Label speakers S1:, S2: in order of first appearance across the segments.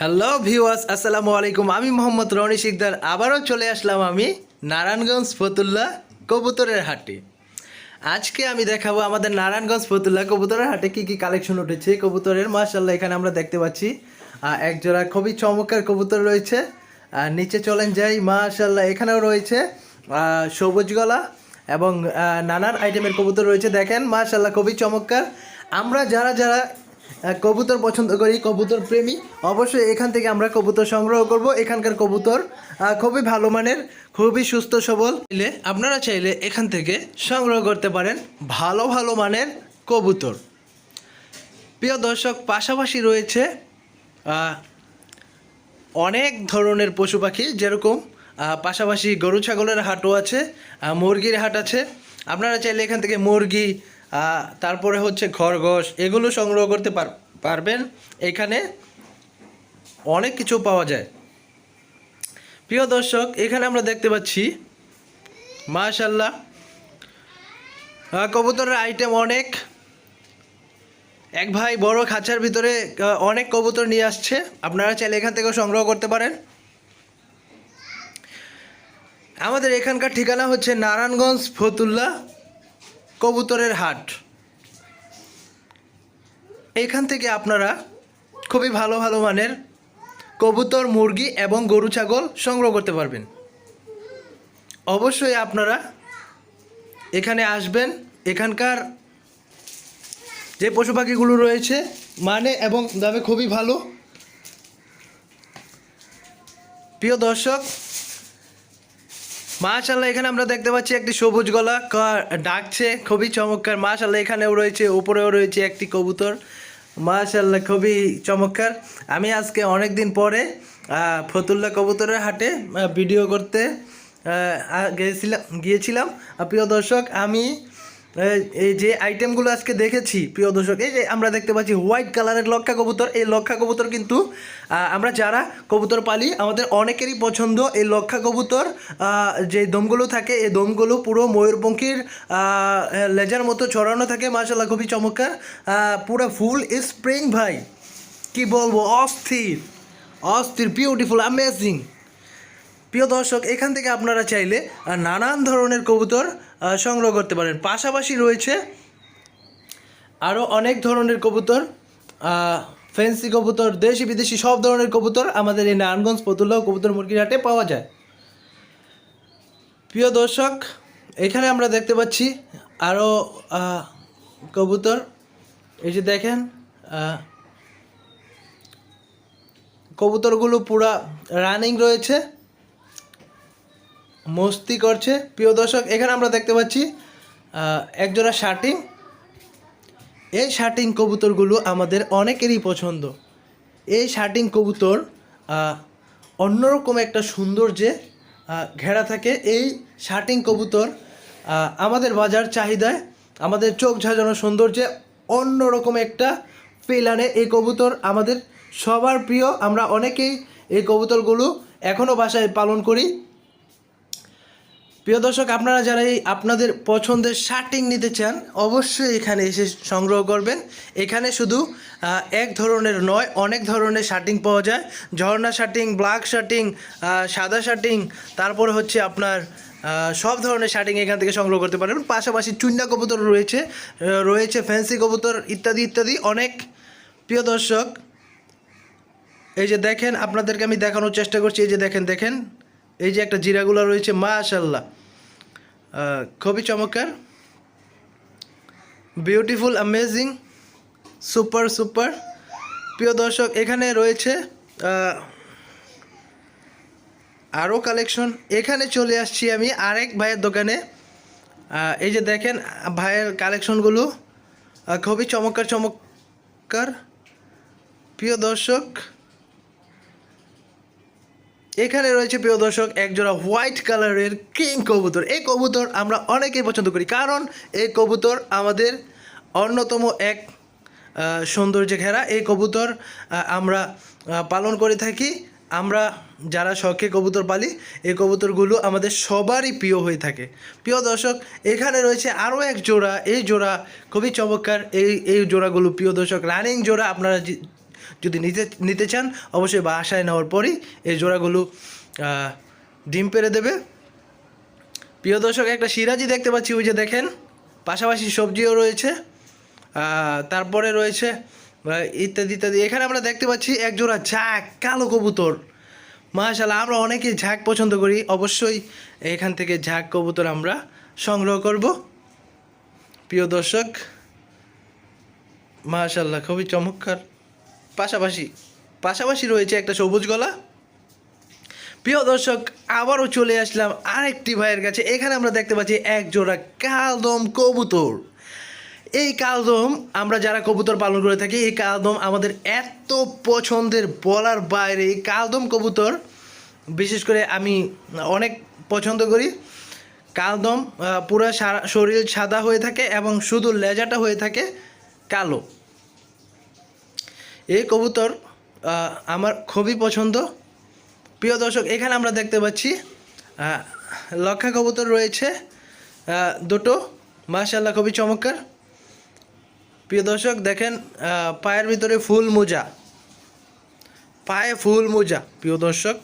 S1: Hello viewers আসসালামু আলাইকুম আমি মোহাম্মদ রনি শিকদার। আবারও চলে আসলাম আমি নারায়ণগঞ্জ ফতুল্লা কবুতরের হাটে। আজকে আমি দেখাবো আমাদের নারায়ণগঞ্জ ফতুল্লা কবুতরের হাটে কি কি কালেকশন উঠেছে। কবুতরের মাশাল্লাহ এখানে আমরা দেখতে পাচ্ছি। এক জোড়া খুবই চমৎকার কবুতর রয়েছে। আর নিচে চলেন যাই। মাশাল্লাহ এখানেও রয়েছে। সবুজ গলা এবং নানান আইটেমের কবুতর রয়েছে। দেখেন মাশাল্লাহ খুবই চমৎকার। আমরা যারা যারা কবুতর পছন্দ করি, কবুতর প্রেমী। অবশ্যই এখান থেকে আমরা কবুতর সংগ্রহ করব। এখানকার কবুতর খুবই ভালো মানের, খুবই সুস্থ সবল। চাইলে আপনারা চাইলে এখান থেকে সংগ্রহ করতে পারেন ভালো ভালো মানের কবুতর। প্রিয় দর্শক, পাশাপাশি রয়েছে অনেক ধরনের পশু পাখি, যেরকম পাশাপাশি গরু, ছাগলের হাটও আছে মুরগির হাট আছে। আপনারা চাইলে এখান থেকে মুরগি তারপরে হচ্ছে খরগোশ, এগুলো সংগ্রহ করতে পার, পারবেন। এখানে অনেক কিছু পাওয়া যায়। প্রিয় দর্শক, এখানে আমরা দেখতে পাচ্ছি মাশাল্লাহ কবুতরের আইটেম অনেক। এক ভাই বড় খাঁচার ভিতরে অনেক কবুতর নিয়ে আসছে। আপনারা চাইলে এখান থেকেও সংগ্রহ করতে পারেন। আমাদের এখানকার ঠিকানা হচ্ছে নারায়ণগঞ্জ ফতুল্লা কবুতরের হাট। এখান থেকে আপনারা খুবই ভালো ভালো মানের কবুতর, মুরগি এবং গরু, ছাগল সংগ্রহ করতে পারবেন। অবশ্যই আপনারা এখানে আসবেন। এখানকার যে পশু পাখিগুলো রয়েছে মানে এবং দামে খুবই ভালো। প্রিয় দর্শক মাশাল্লাহ এখানে আমরা দেখতে পাচ্ছি একটি সবুজ গলা। ডাকছে, খুবই চমৎকার। মাশাল্লাহ এখানেও রয়েছে, উপরেও রয়েছে একটি কবুতর। মাশাল্লাহ খুবই চমৎকার। আমি আজকে অনেক দিন পরে ফতুল্লা কবুতরের হাটে ভিডিও করতে গিয়েছিলাম। গিয়েছিলাম প্রিয় দর্শক, আমি এই- যে আইটেমগুলো আজকে দেখেছি, প্রিয় দর্শক, এই যে আমরা দেখতে পাচ্ছি হোয়াইট কালারের লক্ষা কবুতর। এই লক্ষা কবুতর কিন্তু আমরা যারা কবুতর পালি, আমাদের অনেকেরই পছন্দ এই লক্ষা কবুতর। যে দমগুলো থাকে, এই দমগুলো পুরো ময়ূরপঙ্খীর লেজার মতো ছড়ানো থাকে মাসাল্লাহ খুবই চমৎকার। পুরো ফুল স্প্রিং ভাই। কি বলব, অস্থির অস্থির বিউটিফুল অ্যামেজিং প্রিয় দর্শক, এখান থেকে আপনারা চাইলে নানান ধরনের কবুতর সংগ্রহ করতে পারেন। পাশাপাশি রয়েছে আরও অনেক ধরনের কবুতর ফেন্সি কবুতর, দেশি বিদেশি সব ধরনের কবুতর আমাদের এই নারায়ণগঞ্জ পতুল্লা কবুতর মুরগির হাটে পাওয়া যায়। প্রিয় দর্শক, এখানে আমরা দেখতে পাচ্ছি আরও কবুতর। এই যে দেখেন কবুতরগুলো পুরা রানিং রয়েছে। মস্তি করছে। প্রিয় দর্শক, এখানে আমরা দেখতে পাচ্ছি একজোড়া শার্টিং। এই শার্টিং কবুতরগুলো আমাদের অনেকেরই পছন্দ। এই শার্টিং কবুতর অন্যরকম একটা সৌন্দর্যে ঘেরা থাকে। এই শার্টিং কবুতর আমাদের বাজার চাহিদায়, আমাদের চোখ ঝাঁঝানো সৌন্দর্যে অন্যরকম একটা ফিল আনে এই কবুতর আমাদের। সবার প্রিয়, আমরা অনেকেই এই কবুতরগুলো এখনও বাসায় পালন করি। প্রিয় দর্শক, আপনারা যারা এই আপনাদের পছন্দের শার্টিং নিতে চান, অবশ্যই এখানে এসে সংগ্রহ করবেন। এখানে শুধু এক ধরনের নয়, অনেক ধরনের শার্টিং পাওয়া যায়। ঝর্ণা শার্টিং, ব্ল্যাক শার্টিং সাদা শার্টিং, তারপরে হচ্ছে আপনার সব ধরনের শার্টিং এখান থেকে সংগ্রহ করতে পারেন পাশাপাশি চুন্না কবুতর রয়েছে রয়েছে ফ্যান্সি কবুতর, ইত্যাদি ইত্যাদি, অনেক। প্রিয় দর্শক, এই যে দেখেন, আপনাদেরকে আমি দেখানোর চেষ্টা করছি। এই যে দেখেন দেখেন। এই যে একটা জিরাগুলো রয়েছে মাশাল্লাহ খুবই চমৎকার। বিউটিফুল অ্যামেজিং সুপার সুপার প্রিয় দর্শক, এখানে রয়েছে আরও কালেকশন এখানে চলে আসছি আমি আরেক ভাইয়ের দোকানে। এই যে দেখেন, ভাইয়ের কালেকশনগুলো খুবই চমৎকার চমৎকার। প্রিয় দর্শক এখানে রয়েছে প্রিয় দর্শক, একজোড়া হোয়াইট কালারের কিং কবুতর। এই কবুতর আমরা অনেকেই পছন্দ করি, কারণ এই কবুতর আমাদের অন্যতম এক সৌন্দর্যে ঘেরা। এই কবুতর আমরা পালন করে থাকি, আমরা যারা শখে কবুতর পালি, এই কবুতরগুলো আমাদের সবারই প্রিয় হয়ে থাকে। প্রিয় দর্শক, এখানে রয়েছে আরও এক জোড়া, এই জোড়া খুবই চমৎকার, এই এই জোড়াগুলো প্রিয় দর্শক রানিং জোড়া, আপনারা যদি নিতে নিতে চান, অবশ্যই বাসায় নেওয়ার পরই এই জোড়াগুলো ডিম পেরে দেবে। প্রিয় দর্শক, একটা সিরাজি দেখতে পাচ্ছি, ওই যে দেখেন, পাশাপাশি সবজিও রয়েছে তারপরে রয়েছে ইত্যাদি ইত্যাদি। এখানে আমরা দেখতে পাচ্ছি এক জোড়া ঝাঁক, কালো কবুতর। মাশাল্লাহ আমরা অনেকেই ঝাঁক পছন্দ করি। অবশ্যই এখান থেকে ঝাঁক কবুতর আমরা সংগ্রহ করব। প্রিয় দর্শক মাশাল্লাহ খুবই চমৎকার। পাশাপাশি পাশাপাশি রয়েছে একটা সবুজ গলা। প্রিয় দর্শক, আবারও চলে আসলাম আরেকটি ভাইয়ের কাছে। এখানে আমরা দেখতে পাচ্ছি এক জোড়া কালদম কবুতর। এই কালদম, আমরা যারা কবুতর পালন করে থাকি, এই কালদম আমাদের এত পছন্দের বলার বাইরে। এই কালদম কবুতর, বিশেষ করে আমি অনেক পছন্দ করি। কালদম পুরো শরীর সাদা হয়ে থাকে এবং শুধু লেজাটা হয়ে থাকে কালো। এই কবুতর আমার খুবই পছন্দ। প্রিয় দর্শক, এখানে আমরা দেখতে পাচ্ছি লক্ষা কবুতর রয়েছে দুটো। মাশাল্লাহ খুবই চমৎকার। প্রিয় দর্শক, দেখেন পায়ের ভিতরে ফুল মোজা। পায়ে ফুল মোজা, প্রিয় দর্শক।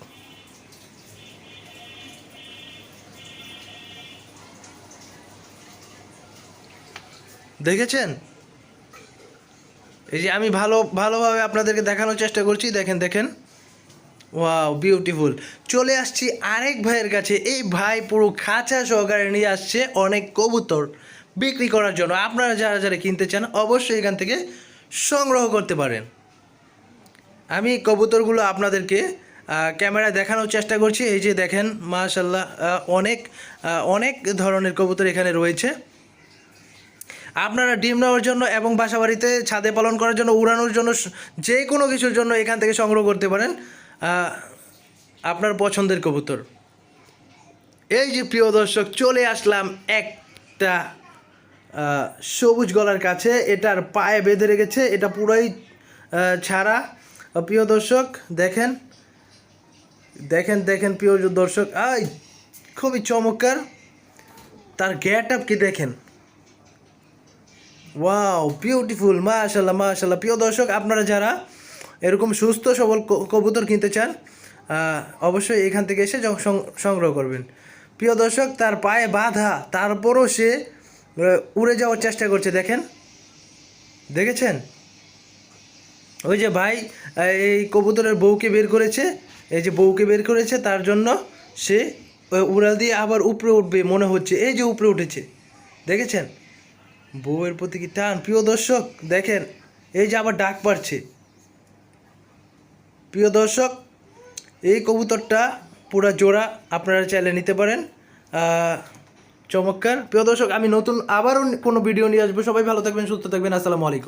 S1: দেখেছেন? এই যে আমি ভালো, ভালোভাবে আপনাদেরকে দেখানোর চেষ্টা করছি, দেখেন দেখেন। ওয়াও বিউটিফুল চলে আসছি আরেক ভাইয়ের কাছে। এই ভাই পুরো খাঁচা সহকারে নিয়ে আসছে অনেক কবুতর বিক্রি করার জন্য। আপনারা যারা যারা কিনতে চান, অবশ্যই এখান থেকে সংগ্রহ করতে পারেন। আমি কবুতরগুলো আপনাদেরকে ক্যামেরায় দেখানোর চেষ্টা করছি। এই যে দেখেন মাশাল্লাহ অনেক অনেক ধরনের কবুতর এখানে রয়েছে। আপনারা ডিম নেওয়ার জন্য এবং বাসা বাড়িতে ছাদে পালন করার জন্য, উড়ানোর জন্য যে কোনো কিছুর জন্য এখান থেকে সংগ্রহ করতে পারেন আপনার পছন্দের কবুতর। এই যে প্রিয় দর্শক, চলে আসলাম একটা সবুজ গলার কাছে। এটার পায়ে বেঁধে রেখেছে, এটা পুরোই ছাড়া। প্রিয় দর্শক, দেখেন দেখেন দেখেন প্রিয় দর্শক, আই, খুবই চমৎকার। তার আপ কি দেখেন? ওয়াও বিউটিফুল মাশাল্লাহ মাশাল্লাহ প্রিয় দর্শক, আপনারা যারা এরকম সুস্থ সবল কবুতর কিনতে চান অবশ্যই এখান থেকে এসে সংগ্রহ করবেন। প্রিয় দর্শক, তার পায়ে বাধা, তারপরও সে উড়ে যাওয়ার চেষ্টা করছে, দেখেন। দেখেছেন? ওই যে ভাই এই কবুতরের বউকে বের করেছে, এই যে বউকে বের করেছে, তার জন্য সে উড়াল দিয়ে আবার উপরে উঠবে, মনে হচ্ছে। এই যে উপরে উঠেছে, দেখেছেন? বউয়ের প্রতি কি টান? প্রিয় দর্শক, দেখেন, এই যে আবার ডাক পারছে প্রিয় দর্শক, এই কবুতরটা পুরা জোড়া আপনারা চাইলে নিতে পারেন। চমৎকার। প্রিয় দর্শক, আমি নতুন আবারও কোনো ভিডিও নিয়ে আসব। সবাই ভালো থাকবেন, সুস্থ থাকবেন। আসসালামু আলাইকুম।